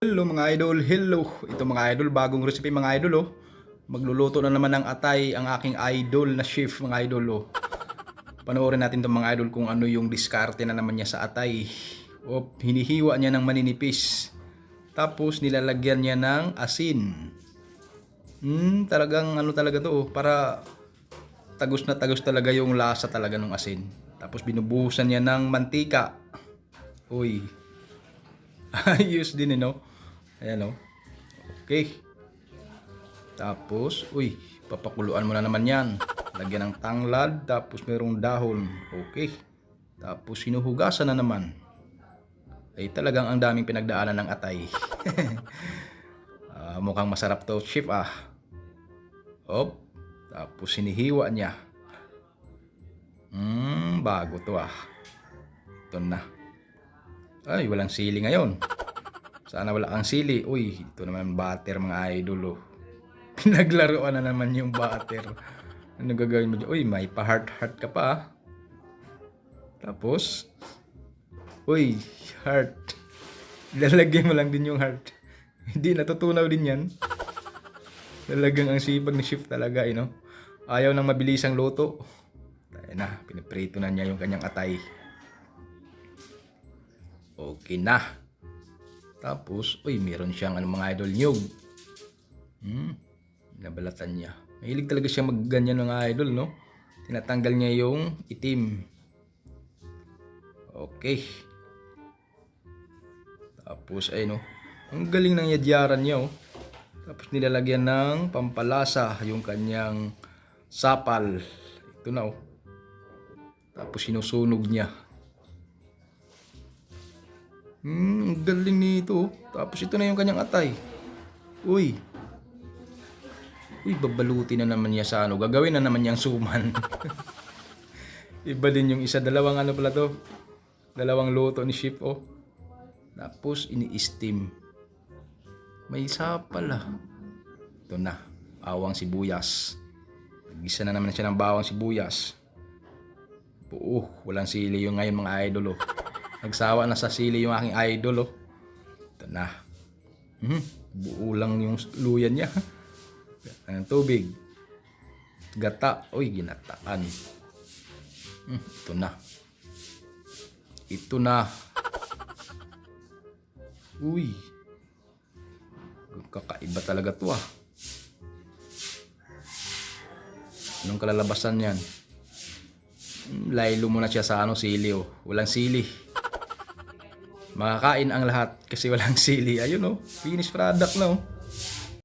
Hello mga idol, hello. Ito mga idol, bagong recipe mga idol oh. Magluluto na naman ng atay ang aking idol na chef mga idol oh. Panoorin natin itong mga idol kung ano yung diskarte na naman niya sa atay. Oh, hinihiwa niya ng maninipis. Tapos nilalagyan niya ng asin. Hmm, talagang ano talaga to oh, para tagos na tagos talaga yung lasa talaga ng asin. Tapos binubuhusan niya ng mantika. Uy, Ayos din, eh, no? Ayan, oh. Okay. Tapos, uy, papakuluan mo na naman yan. Lagyan ng tanglad, tapos merong dahon. Okay. Tapos, sinuhugasan na naman. Ay, talagang ang daming pinagdaanan ng atay. Ah, mukhang masarap to, chef, ah. Op. Tapos, sinihiwa niya. Hmm, bago to, ah. Ito na. Ay, walang sili ngayon. Sana wala kang sili. Uy, ito naman butter mga idol oh. Pinaglaruan na naman yung butter. Ano gagawin mo dyan? Uy, may pa-heart-heart ka pa ah. Tapos, uy, heart. Lalagyan mo lang din yung heart. Hindi, natutunaw din yan. Talagang ang sipag ni chef talaga, eh, no? Ayaw ng mabilisang luto. Tayo na, piniprito na niya yung kanyang atay. Okay na. Tapos, uy, meron siyang ano, mga idol nyug. Hmm, nabalatan niya. Mahilig talaga siya magganyan mga idol, no? Tinatanggal niya yung itim. Okay. Tapos, ay no. Ang galing ng yadyaran niya, oh. Tapos nilalagyan ng pampalasa yung kanyang sapal. Ito na, oh. Tapos sinusunog niya. Hmm, galing nito. Tapos ito na yung kanyang atay. Uy. Uy, babaluti na naman niya sa ano. Gagawin na naman niyang suman. Iba din yung isa. Dalawang ano pala to. Dalawang luto ni Chef, oh. Tapos, ini-steam. May isa pala. Ito na. Bawang sibuyas. Nagisa na naman siya ng bawang sibuyas. Oo, walang sili yung ngayon mga idol, oh. Nagsawa na sa sili yung aking idol, oh. Ito na. Hmm, buo lang yung luyan niya. Ang tubig. Gata. Uy, ginataan. Hmm, ito na. Ito na. Uy. Kakaiba talaga to ah. Anong kalalabasan yan? Hmm, Laylo muna siya sa ano, sili oh. Walang sili. Makakain ang lahat kasi walang sili. Ayun oh, finished product na oh.